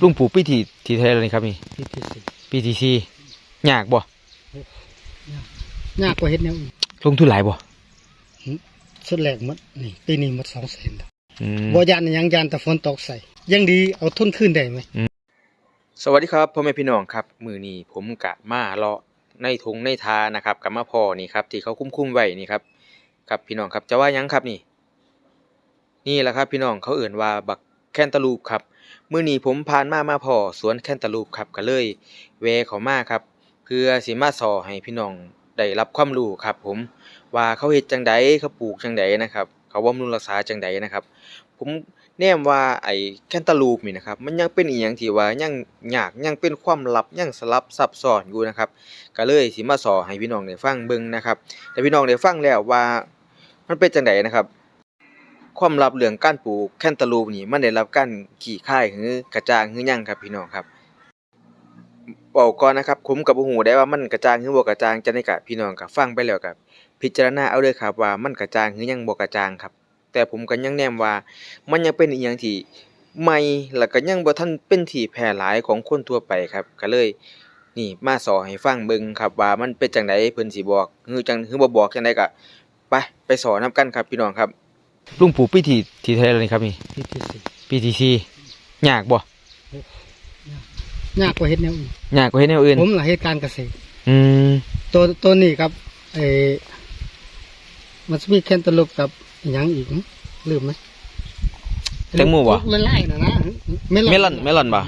ลุงปลูกปีที่ที่เท่าไหรนี่ครับนี่ปีที่สี่ปีที่สี่ยากบ่ยากกว่าเฮ็ดแนวอื่นลงทุนหลายบ่สุดแรกหมดนี่ปีนี้หมดสองแสนอืม บ่ยานหยังยานแต่ฝนตกใส่ยังดีเอาทุนขึ้นได้ไหม สวัสดีครับพ่อแม่พี่น้องครับมือนี้ผมกะมาเลาะในทงในทานะครับกับมาพ่อนี่ครับที่เขาคุ้มๆไว้นี่ครับครับพี่น้องครับจะว่าหยังครับนี่ นี่แหละครับพี่น้องเขาเอื่นว่าบักแคนตาลูปครับ มือนี้ผมผ่านมามาพอสวนแคนตาลูปครับ ก็เลยแวะเขามาครับ เพื่อสิมาสอให้พี่น้องได้รับความรู้ครับผม ว่าเขาเฮ็ดจังใดเขาปลูกจังใดนะครับ เขาบำรุงรักษาจังใดนะครับ ผมแนมว่าไอ้แคนตาลูปนี่นะครับ มันยังเป็นอีหยังที่ว่ายังยากยังเป็นความลับยังสลับซับซ้อนอยู่นะครับ ก็เลยสิมาสอให้พี่น้องได้ฟังเบิ่งนะครับ แต่พี่น้องได้ฟังแล้วว่ามันเป็นจังไดนะครับ ความลับเรื่องการปลูกแคนตาลูปนี่มันได้รับการขี้ค่ายหรือกระจ่างหรือยังครับพี่น้องครับบอกก่อนนะครับผมก็บ่ฮู้ได้ว่ามันกระจ่างหรือบ่กระจ่างจังได๋ก็พี่น้องก็ฟังไปแล้วก็พิจารณาเอาเด้อครับว่ามันกระจ่างหรือยังบ่กระจ่างครับ แต่ผมก็ยังแนมว่ามันยังเป็นอีหยังที่ใหม่แล้วก็ยังบ่ทันเป็นที่แพร่หลายของคนทั่วไปครับก็เลยนี่มาสอนให้ฟังเบิ่งครับว่ามันเป็นจังไดเพิ่นสิบอกฮือจังฮือบ่บอกจังไดก็ไปไปสอนนํกันครับพี่น้องครับ ลุงปลูกปีที่ที่เท่าไหร่นี่ครับนี่ปีที่สี่ปีที่สี่ยากบ่ยากกว่าเฮ็ดแนวอื่นยากกว่าเฮ็ดแนวอื่นผมล่ะเฮ็ดการเกษตร อืมตัวตัวนี้ครับเออมันจะมีแคนตาลูปกับอิหยังอีกหึลืมไหมแตงโมบ่ไม่ไล่นะนะเมลอนเมลอนบ่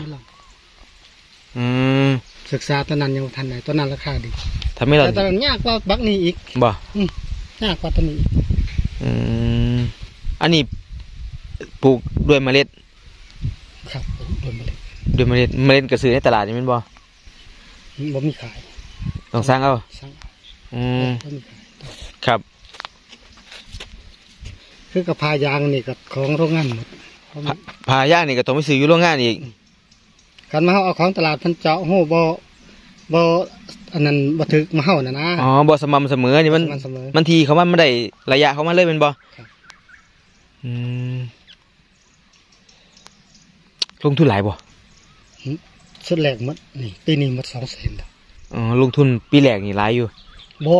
อืมศึกษาตอนนั้นยังบ่ทันไหนตอนนั้นราคาดีถ้าไม่ล่ะแต่ตอนนั้นยากกว่าบักนี้อีกบ่ยากกว่าตัวนี้อีกอืม อันนี้ปลูกด้วยเมล็ด ครับผมโดนมาเลยด้วยเมล็ด เมล็ดก็ซื้อในตลาดนี่แม่นบ่บ่มีขายต้องสั่งเอาสั่งอืมบ่มีขายครับ คือกระพายางนี่กับของโรงงานหมดเพราะมันผ่าย่างนี่ก็ต้องไปซื้ออยู่โรงงานอีก การมาเฮาเอาของตลาดเพิ่นเจาะโหบ่บ่อันนั้นบ่ถึกมาเฮาน่ะนะอ๋อบ่สม่ำเสมอนี่มัน มันเสมอ มันทีเขามันไม่ได้ระยะเขามาเลยเป็นบ่ครับ อืมลงทุนหลายบ่สุดแรกหมดนี่ปีนี้หมด200,000แล้วอ๋อลงทุนปีแรกนี่หลายอยู่บ่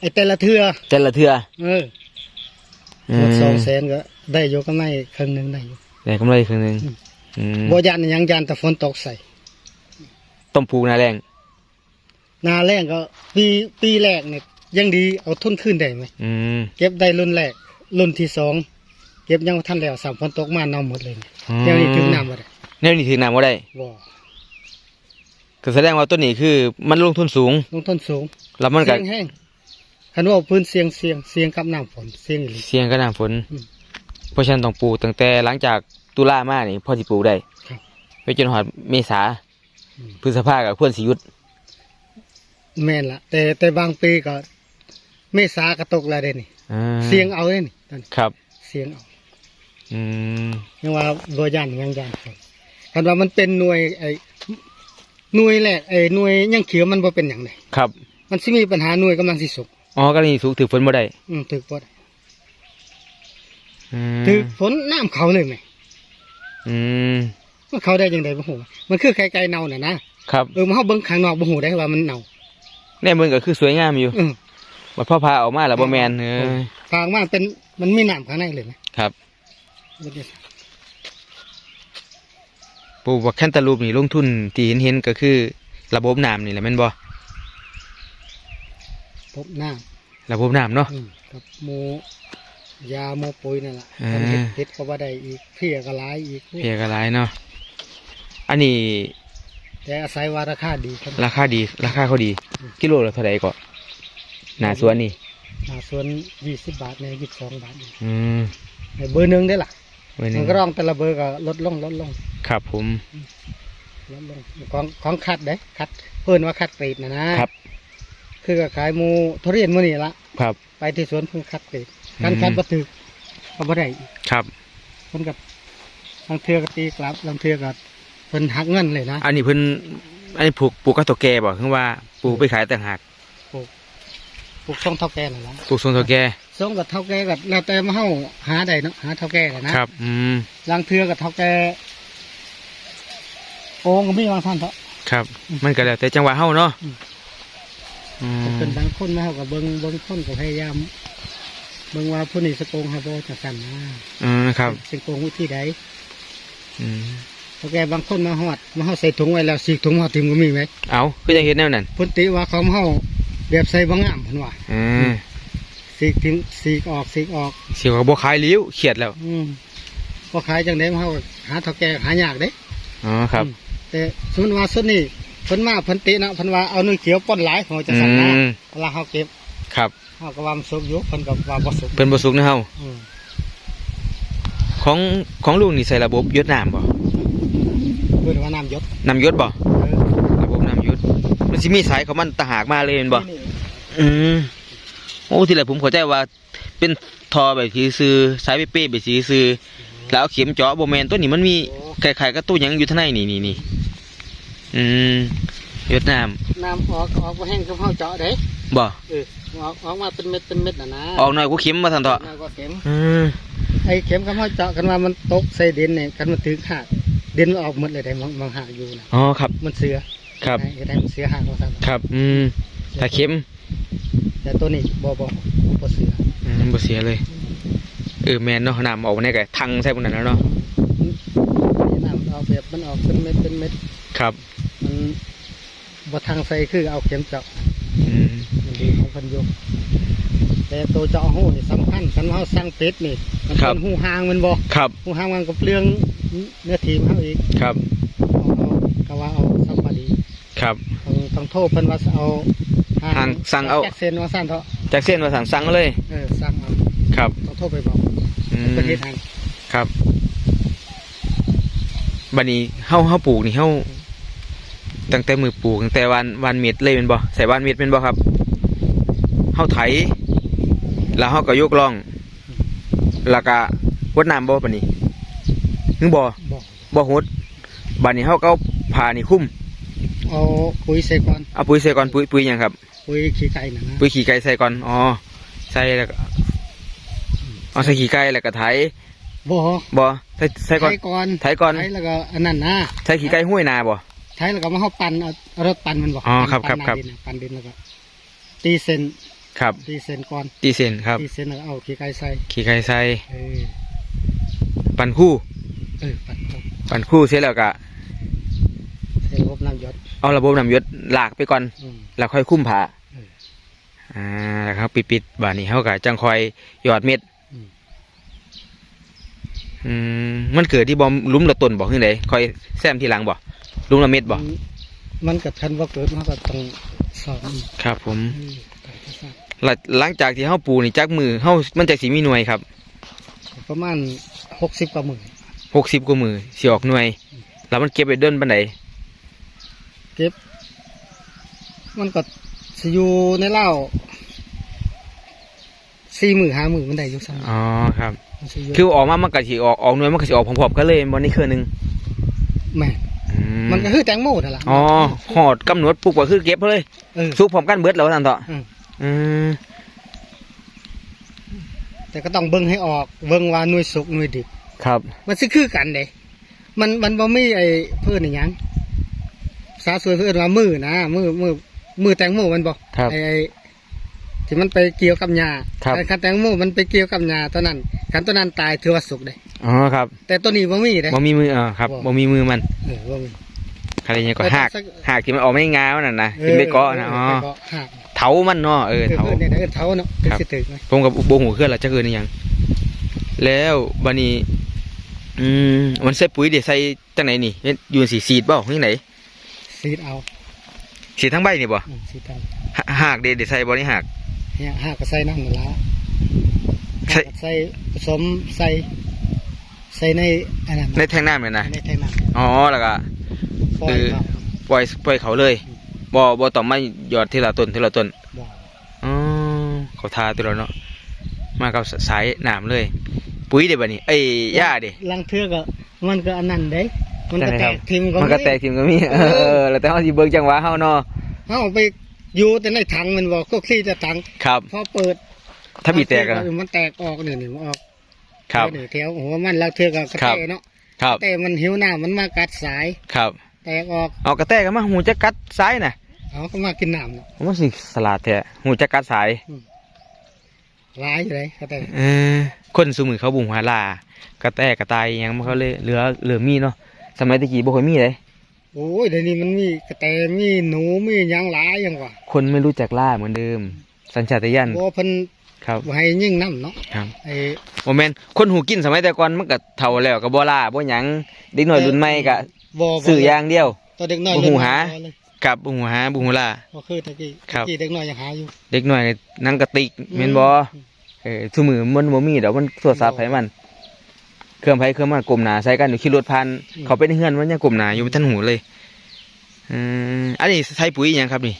ไอ้แต่ละเทื่อแต่ละเทื่อเออหมด200,000ก็ได้อยู่ก็ไม่ครึ่งหนึงได้อยู่ได้กำไรครึ่งหนึงอืมอืมบ่ยานหยังยานแต่ฝนตกใส่ต้มปลูกหนาแรงหนาแรกก็ ปีปีแรกเนี่ยยังดีเอาทุนขึ้นได้ไหมอืมเก็บได้รุ่นแรกรุ่นที่สอง เก็บยังบ่ทันแล้วสามฝนตกมาเน่าหมดเลยเดี๋ยวนี้ถึงน้ำบ่ได้แนวนี้ถึงน้ำบ่ได้บ่ก็แสดงว่าต้นนี้คือมันลงทุนสูงลงทุนสูงแล้วมันก็เสียงแห้งคันว่าพื้นเสียงเสียงเสียงกับน้ำฝนเสียงอีหลี เสี่ยงกับน้ำฝน อืมเพราะฉะนั้นต้องปลูกตั้งแต่หลังจากตุลามานี่พอสิปลูกได้ครับไปจนฮอดเมษาอืม พฤษภาก็ควรสิหยุดแม่นละแต่แต่บางปีก็เมษากระตกแล้วเด้นี่ อ่าเสียงเอาเด้นี่ตอนนี้ครับ เสียงเอา อืมยังว่าบ่ย่านยังย่านฝนคันว่ามันเป็นหน่วยไอ้หน่วยแรกไอ้หน่วยยังเขียวมันบ่เป็นหยังไดครับ มันสิมีปัญหาหน่วยกำลังสิสุกอ๋อกรณีสูงถือฝนบ่ได้อืมถึกบ่ได้อืมถึกฝนน้ำเขาเลยไหมอืมมันเขาได้ยังไงบ่ฮู้มันคือไข่ไก่เน่าน่ะนะครับเออมาเฮาเบิ่งข้างนอกบ่ฮู้ได้ว่ามันเน่าแน่มึงก็คือสวยงามอยู่เออบัดพ่อพาออกมาแล้วบ่แมนเออทางมาเป็นมันมีน้ำข้างในเลยไหมครับบ่ได้ ปลูกบักแคนตาลูปนี่ลงทุนที่เห็นเห็นๆก็คือ ระบบน้ำนี่แหละแม่นบ่พบน้ระบบน้ำเนาะำอืมกับหมูยาหมูปุ๋ยนั่นล่ะอ่าคันเฮ็ดเฮ็ดก็บ่ได้อีกเพียก็หลายอีกเพียก็หลายเนาะอันนี้แต่อาศัยว่าราคาดีครับราคาดี ราคาเขาดี กิโลละเท่าไหร่ก็หน้าสวนนี่หน้าส่วน20บาทใน22บาทนี่อืมให้เบอร์หนึงได้ล่ะ ไว้หมันึ่นงก็ร้องแต่ละเบอร์ก็ลดลงลดลง ครับผมลดลงของของคัดเด้คัด เพิ่นว่าคัดกรีดนะนะครับ คือก็ขายหมูทุเรียนมื้อนี้ละครับ ไปที่สวนเพิ่นคัดกรีดการคัดบ่ถึกก็บ่ได้อีกครับเพิ่นก็บางเทื่อก็ตีกลับบางเทื่อก็เพิ่นหักเงินเลยนะอันนี้เพิ่นอันนี้ปลูกปลูกกับตัวแก่บ่คือว่าปลูกไปขายต่างหากปลูกส่งเท่าแก่นั่นล่ะปลูกส่งตัวแก่ ส่งกับเท่าแก่ก็แล้วแต่มาเฮาหาได้เนาะหาเท่าแก่กันนะครับ อืมบางเทื่อก็เท่าแก่โอ่งก็มีบางท่านเถอะครับ มันก็แล้วแต่จังหวะเฮาเนาะอืมอืมแต่เป็นบางคนมาเฮาก็เบิ่งเบิ่งคนก็พยายามเบิ่งว่าผู้นี้สโกงเฮาบ่จังซั่นนะอืมครับสิโกงวิธีใดอืมเพราะแกบางคนมาฮอดมาเฮาใส่ถุงไว้แล้วสีกถุงเฮาทิ่มก็มีไหมเอาคือจังเฮ็ดแนวนั้นเพิ่นติว่าของเฮาแบบใส่บ่งามเพิ่นว่าอืม สีกทิ้งสีกออกสีกออกสิว่าบ่ขายลิ้วเครียดแล้ว อืมบ่ขายจังได๋เฮาก็หาเฒ่าแก่หายากเด้อ๋อครับอืมแต่สมมุติว่าสุดนี้เพิ่นมาเพิ่นตินะเพิ่นว่าเอานุ่ยเขียวป้นหลายของจะสั่นนะอืมเวลาเฮาเก็บครับเฮาก็ว่ามันสุกอยู่เพิ่นก็ว่าบ่สุกเพิ่นบ่สุกนะเฮาอืมของของลุงนี่ใส่ระบบยดน้ำบ่เพิ่นว่าน้ำหยศน้ำยศบ่เออระบบน้ำยศมันสิมีสายของมันตะหากมาเลยแม่นบ่นี่อืม โอ้ทีแรกผมเข้าใจว่า เป็นทอแบบสีซื้อสายเป้ๆแบบสีซื้อแล้วเอาเข็มเจาะบ่แม่นตัวนี้มันมีคล้ายๆกับตู้หยังอยู่ข้างในนี่นี่นี่อืมยดน้ำน้ำออกออกบ่แห้งคือเฮาเจาะเด้บ่เออออกออกมาเป็นเม็ดเป็นเม็ดน่ะนะออกหน่อยกูเข็มมาทันเถอะน้อยกว่าเข็มอืมไอ้เข็มกับเฮาเจาะกันว่ามันตกใส่ดินนี่กันมันถึงหักดินมันออกหมดเลยได้มองมองหักอยู่นะอ๋อครับ มันเสือครับเฮ็ดให้มันเสือหักว่าซั่นครับ อืมถ้าเข็ม แต่ตัวนี้บ่บ่บ่เสืออืมบ่เสียเลยเออแม่นเนาะน้ำออกในไก่ทังใส่พวกนั้นแล้วเนาะนี่น้ำเอาแบบมันออกเป็นเม็ดเป็นเม็ดครับ มันบ่ทางใส่คือเอาเข็มเจาะอืมมันดีของเพันอยู่แต่ตัวเจาะหูนี่สำคัญคันว่าเราสั่งเป็ดนี่มันครับเป็นหูหางมันบ่ครับหูหางมันก็เปลืองเนื้อทีมเขาอีกครับเอาเอาก็ว่าเอาสัมปดีครับต้องต้องโทษเพิ่นว่าเอา หางสั่งเอาแจ็คเซนว่าสั่นเถอะจากเส้นมาสั่งสั่งเลย เออสั่งเอาครับต้องโทษไปบอกอืมประเทศทางครับบัดนี้เฮาเฮาปลูกนี่เฮาตั้งแต่มือปลูกตั้งแต่วันวันเม็ดเลยเป็นบ่ใส่วันเม็ดเป็นบ่ครับเฮาไถแล้วเฮาก็ยกล่อง แล้วก็วดน้ำบ่บัดนี้ถึงบ่บอกบ่หดบัดนี้เฮาก็เอาผ้านี่คลุมเอาปุ๋ยใส่ก่อนเอาปุ๋ยใส่ก่อนปุ๋ยปุ๋ยหยังครับ ปุ๋ยขี้ไก่น่ะนะปุ๋ยขี้ไก่ใส่ก่อนอ๋อใส่แล้วก็เอาใส่ขี้ไก่แล้วก็ไถบ่บ่ใส่ใส่ก่อนไถก่อนไถก่อนไถแล้วก็อันนั้นนะใส่ขี้ไก่ห้วยนาบ่ไถแล้วก็มาเฮาปั่นเอาเอารถปั่นมันบ่อ๋อครับปั่นครับหน้าดินน่ะปั่นดินแล้วก็ตีเส้นครับ ตีเส้นก่อนตีเส้นครับตีเส้นแล้วเอาขี้ไก่ใส่ขี้ไก่ใส่เออปั่นคู่เออปั่นเข้าปั่นคู่เสร็จแล้วก็ใส่ระบบน้ำหยศ เอาระบบน้ำยศลากไปก่อนอืม แล้วค่อยคุ้มผ้าเอออ่าแล้วครับปิดๆบาดนี้เฮาก็จังคอยหยอดเม็ดอืม อืมมันเกิดที่บ่หลุ้มละต้นบ่คือไดค่อยแซมทีหลังบ่หลุ้มละเม็ดบ่มันมันกับทันว่าเกิดมันก็ต้องสอนอีกครับ ผมเออต้องทดสอบหลังหลังจากที่เฮาปลูกนี่จักมือเฮามันจักสิมีหน่วยครับประมาณหกสิบกว่าหมื่น60กว่ามือสิออกหน่วย แล้วมันเก็บไว้เดินปานใด เก็บ มันก็สิอยู่ในเล่าสี่หมื่นห้าหมื่นมันได้อยู่ซ้ำอ๋อครับมันสิอยู่คือออกมามันก็สิออกออกหน่วยมันก็สิออกพร้อมๆกันเลยบ่นี่คือหนึงแม่นอืมันก็คือแตงโมนั่นแหละอ๋อหอดกำหนดปลูกก็คือเก็บเลยเออสุกพร้อมกันเบิดแล้วนั่นเถอะอืมอืมแต่ก็ต้องเบิ่งให้ออกเบิ่งว่าหน่วยสุกหน่วยดิบครับ มันสิคือกันเด้มันมันบ่มีไอ้เพื่อนอหยัง ภาษาสวยเพื่อนว่ามือนะมือมือมือแตงโมมันบ่ครับ ไอ้ไอ้ที่มันไปเกี่ยวกับหญ้าครับ แต่คันแตงโมมันไปเกี่ยวกับหญ้าตัวนั้นคันตัวนั้นตายถือว่าสุกเด้อ๋อครับแต่ตัวนี้บ่มีเด้บ่มีมืออ่าครับบ่ บ่มีมือมันเออบ่มี อะไรเงี้ยก็แต่หักสัก หักที่มันออกไม่งาวนั่นนะที่ไปเกาะนะอ๋อไปเกาะหักเถามันเนาะเออคือเถาเพิ่นเนี่ยเอิ้นเถาเนาะเป็นครับ สิถึกไหมผมกับโบหูเคลื่อนละจะเกินหรือยัง แล้วบัดนี้ อืมมันใส่ปุ๋ยเดี๋ยวใส่จังไหนนี่เฮ็ดอยู่สีสีดเปล่าที่ไหน ซีดเอาสีดทั้งใบนี่บ่อืมซีดเอาหหักเดี๋ยวเดี๋ยวใส่บ่นี่หักเนี่ยหักก็ใส่น้ำนั่นละใส่หักก็ใส่ผสมใส่ใส่ในอันนั้นในแท่งน้ำเลยนะในแทงน้อ๋อแล้วก็ำปล่อยเออเขาปล่อยปล่อยเขาเลยบ่บ่ต้องมาหยอดทีละต้นทีละต้นบอกอ๋อเขาทาตัวแล้วเนาะมากับสายน้ำเลย ปุ๋ยเดี๋ยวบัดนี้เอ้ยหญ้าเดี๋ยลังเทือกอะมันก็อันนั้นเด้ มันก็ใช่แตครับกทิมก็มันก็แตกทิมก็มีเออแล้วแต่เฮาสิเบิ่งจังหวะเฮาเนาะเอาไปอยู่แต่ในถังมันบอกก็คลี่จะถังครับพอเปิด ถ้าบีแตกอะมันแตกออกเนี่ยนี่มันออกครับเนี่ยแถวหัวมันลังเทือกอะกระครับเตะเนาะครับแต่มันหิวหน้ามันมากัดสายครับ แตกออกเอากระแตกันมาหูจักกัดสายน่ะเอาก็มากินน้ำเนาะผมว่าสิสลัดแท้หูจักกัดสายร้ายอยู่เลยก็แต่เออคนสมือเขาบุงหาลากระแตกระตายอิหยังมันเขาเลยเหลือเหลือมีเนาะ สมัยตะกี้บ่ค่อยมีเลยโอ้ยเดี๋ยวนี้มันมีกระแตมีหนูมีหยังหลายอยังว่ะคนไม่รู้จักล่าเหมือนเดิม สัญชาตญาณบ่เพิ่นครับ บ่ให้ยิ่งน้ำเนาะครับไอ้โมเมนคนหูกินสมัยแต่ก่อนมันก็เฒ่าแล้วก็บ่ล่าบ่หยังเด็กน้อยรุ่นใหม่ก็บ่บ่ซื้ออย่างเดียว ตัวเด็กน้อยบ่เล่นหูหา เลยกับบุหูหาบุหูล่า บ่คือตะกี้ครับ ตะกี้เด็กน้อยยังหาอยู่ เด็กน้อยนั่งกระติกแม่นบ่เออทุมือมันบ่มีดอกมันโทรศัพท์ไผมัน เครื่องไผเครื่องมันกลมหน้าใส่กันอยู่ขี่รถผ่านเขาไปในเฮือนมันยังกลมหน้าอยู่บ่ทันหูเลยอืมอันนี้ใส่ปุ๋ยอิหยังครับนี่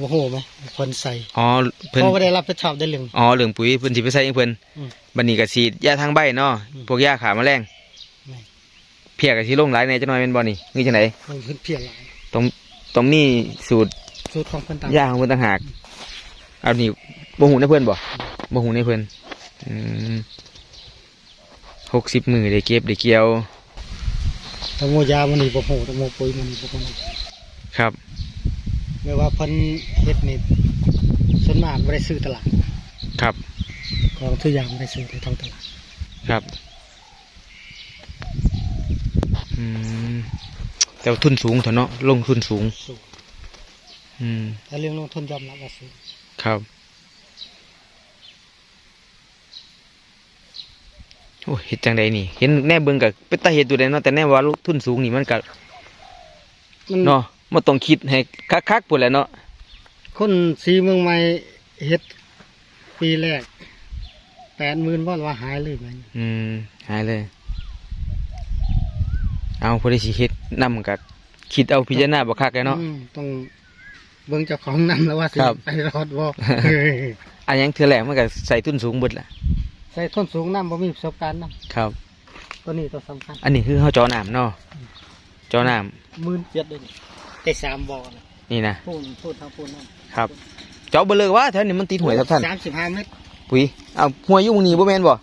บ่ฮู้ไหมคนใส่อ๋อเพิ่นเพราะบ่ได้รับผิดชอบได้เรื่องอ๋อเรื่องปุ๋ยเพิ่นสิไปใส่เองเพิ่นอืมบัดนี้ก็ฉีดยาทางใบเนาะอืมพวกยาขาแมลงแม่นเพียก็สิลงหลายในจังหน่อยแม่นบ่นี่นี่จังไดมันเพิ่นเพี้ยนหลายต้องต้องมีสูตรสูตรของเพิ่นต่างยาของเพิ่นต่างหากเอานี่บ่ฮู้ในเพิ่นบ่บ่ฮู้ในเพิ่นอืม 60มื้อได้เก็บได้เกี่ยวแตงโมยามันนี่บ่ฮู้แตงโมปุ๋ยมันนี่บ่ฮู้ครับแม้ว่าเพิ่นเฮ็ดนี่ส่วนมากบ่ได้ซื้อตลาดครับของทุกอย่างบ่ได้ซื้อในท้องตลาดครับอืมแต่ว่าทุนสูงเถอะเนาะลงทุนสูง สูงอืมถ้าเรื่องลงทุนยอมรับว่าสูงครับ โอ้เฮ็ดจังใดนี่ เห็นแน่เบิ่งกับเป็นตาเฮ็ดดูได้เนาะแต่แน่ว่าลงทุนสูงนี่มันก็มันเนาะมันต้องคิดให้คักๆพุ่นแหละเนาะคนสีเมืองใหม่เฮ็ดปีแรก80,000บ่ว่าหายเลยไหมอืมหายเลย เอาผู้ใดสิเฮ็ดนำก็คิดเอาพิจารณาบ่คักแหล้วเนาะอืมต้องเบิ่งเจ้าของนำแล้วว่าสิครับไปรอดบ่อันหยังเทื่อแรกมันก็ใส่ทุนสูงเบิดล่ะใส่ต้นสูงน้ำบ่มีประสบการณ์นำครับตัวนี้ตัวสำคัญอันนี้คือเฮาเจอน้ำเนาะเจอน้ำมื่นเจ็ดเลยนี่แต่สามบ่อนะนี่นะพูนพูนทางพูนนั่นครับเจาะเบ่เลยว่าแถวนี้มันติดหวยครับท่านสามสิบห้าเมตรปุ๋ยเอาหัวอยู่หม้องนี้บ่แม่นบ่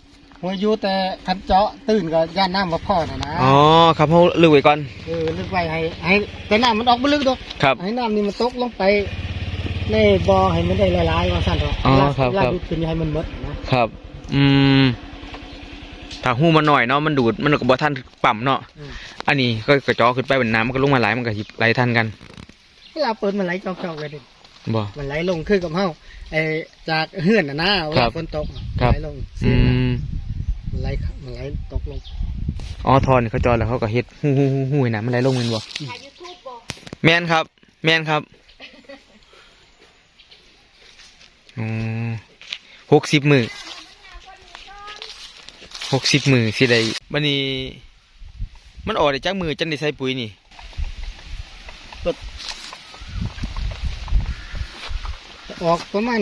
หัวอยู่แต่คันเจาะตื่นก็ย่านน้ำมาพ่อน่ะนะอ๋อครับเฮาลึกไว้ก่อนเออลึกไว้ให้ให้แต่น้ำมันออกบ่ลึกดอก ครับ ให้น้ำนี่มันตกลงไปในบ่อให้มันได้ละลายว่าซั่นเถอะอ๋อเวลาครับเวลาครับดูดขึ้นให้มันหมดนะครับ อืมถ้าหูมันหน่อยเนาะมันดูดมันก็บ่ทันปั๊มเนาะอืม อันนี้ก็กระจอขึ้นไปเป็นน้ำมันก็ลงมาไหลมันก็สิไหลทันกันเวลาเปิดมันไหลจอกๆเลยดิบ่ มันไหลลงคือกับเฮาไอ้จากเฮือนน่ะนะเวครัลาบฝนตกอะครับไหลลงอืมมันไหลมันไหลตกลงอ๋อทอนเขาจอแล้วเขาก็เฮ็ดฮู้ฮู้ฮู้ฮู้ให้น้ำมันไหลลงแม่นบ่แม่นครับ แม่นครับอ๋อหกสิบมือ หกสิบมือสิได้บัดนี้ มันออกได้จากมือจังได้ใส่ปุ๋ยนี่ออกประมาณ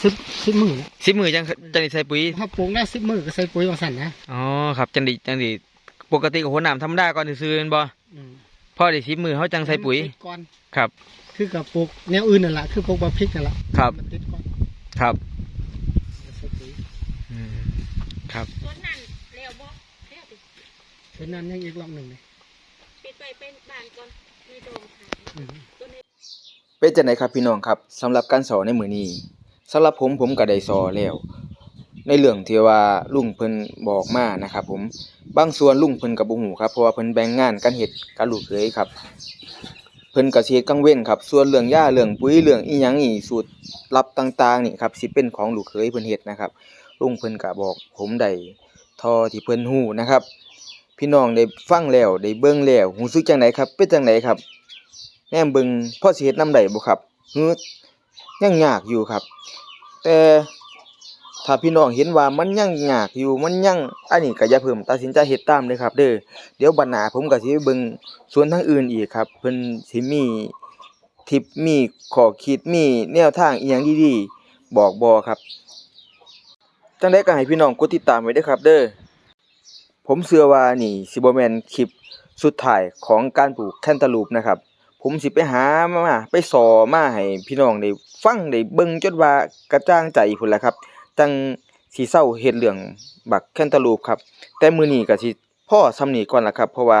10 10มื้อนะสิบมือจังจังได้ใส่ปุ๋ยถ้าปลูกได้10มื้อก็ใส่ปุ๋ยว่าซั่นนะอ๋อครับจังดีจังดีปกติกับหัวหนามธรรมดาก่อนซื้อๆแม่นบ่อืมพอได้สิบมือเขาจังใส่ปุ๋ยมันติดก่อนครับ คือกับปลูกแนวอื่นนั่นแหละคือปลูกบะพริกนั่นแหละครับมันติดก่อนครับ ใส่ปุ๋ย อืม ครับสวนนั่นเร็วบ่เร็วดิฉะนั้นยังอีกรอบหนึ่งเลยปิดไปเป็นบ้านก่อนมีโดมขายอืม ตัวนี้เป็นจังไดครับพี่น้องครับสำหรับการสอนในมื้อนี้สำหรับผมผมก็ได้สอนแล้ว ในเรื่องที่ว่าลุงเพิ่นบอกมานะครับผมบางส่วนลุงเพิ่นก็บ่ฮู้ครับเพราะว่าเพิ่นแบ่งงานกันเฮ็ดกับลูกเขยครับ เพิ่นก็สิเฮ็ดกลางเว้นครับ ส่วนเรื่องยาเรื่องปุ๋ยเรื่องอีหยังนี่สูตรลับต่างๆนี่ครับสิเป็นของลูกเขยเพิ่นเฮ็ดนะครับ ลุงเพิ่นก็บอกผมได้ทอที่เพิ่นฮู้นะครับ พี่น้องได้ฟังแล้วได้เบิ่งแล้วรู้สึกจังไดครับ เป็นจังไดครับ แนมเบิ่งพ่อสิเฮ็ดนำได้บ่ครับฮือยังยากอยู่ครับ แต่ถ้าพี่น้องเห็นว่ามันยังยากอยู่มันยังอันนี้ก็อย่าเพิ่มตัดสินใจเฮ็ดตามเด้อครับ เด้อเดี๋ยวบัดหน้าผมก็สิไปเบิ่งส่วนทางอื่นอีกครับ เพิ่นสิมีทิปมีข้อคิดมีแนวทางอีหยังดีๆบอกบ่ครับ จังได๋ก็ให้พี่น้องกดติดตามไว้ด้อครับ เด้อผมเชื่อว่านี่สิบ่แม่นคลิปสุดท้ายของการปลูกแคนตาลูปนะครับ ผมสิไปหามาไปสอมาให้พี่น้องได้ฟังได้เบิ่งจนว่ากระจ่างใจพุ่นแหละครับ จังสิเศร้าเฮ็ดเรื่องบักแคนตาลูปครับ แต่มื้อนี้ก็สิพพ่อสำนีก่อนล่ะครับ เพราะว่า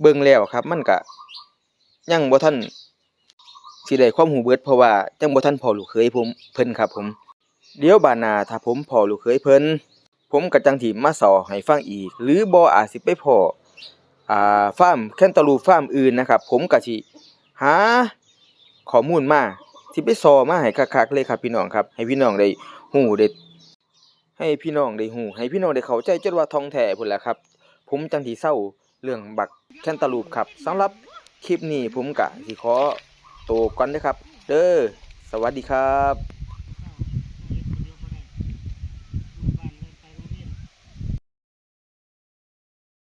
เบิ่งแล้วครับ มันก็ยังบ่ทันสิได้ความรู้เบิดเพราะว่ายังบ่ทันพอลูกเคยผมเพิ่นครับผม เดี๋ยวบานาถ้าผมพอลูกเคยเพิ่นผมก็จังสิมาสอให้ฟังอีก หรือบ่อาจสิไปพออ่าฟาร์มแคนตาลูฟาร์มอื่นนะครับ ผมก็สิหาข้อมูลมาสิไปสอมาให้คักๆเลยครับพี่น้องครับ ให้พี่น้องได้ฮู้ได้ให้พี่น้องได้ฮู้ให้พี่น้องได้เข้าใจจนว่าทองแท้พุ่นแหละครับ ผมจังสิเศร้าเรื่องบักแคนตาลูปครับสำหรับคลิปนี้ผมก็สิขอตัวก่อนเด้อครับ เด้อสวัสดีครับ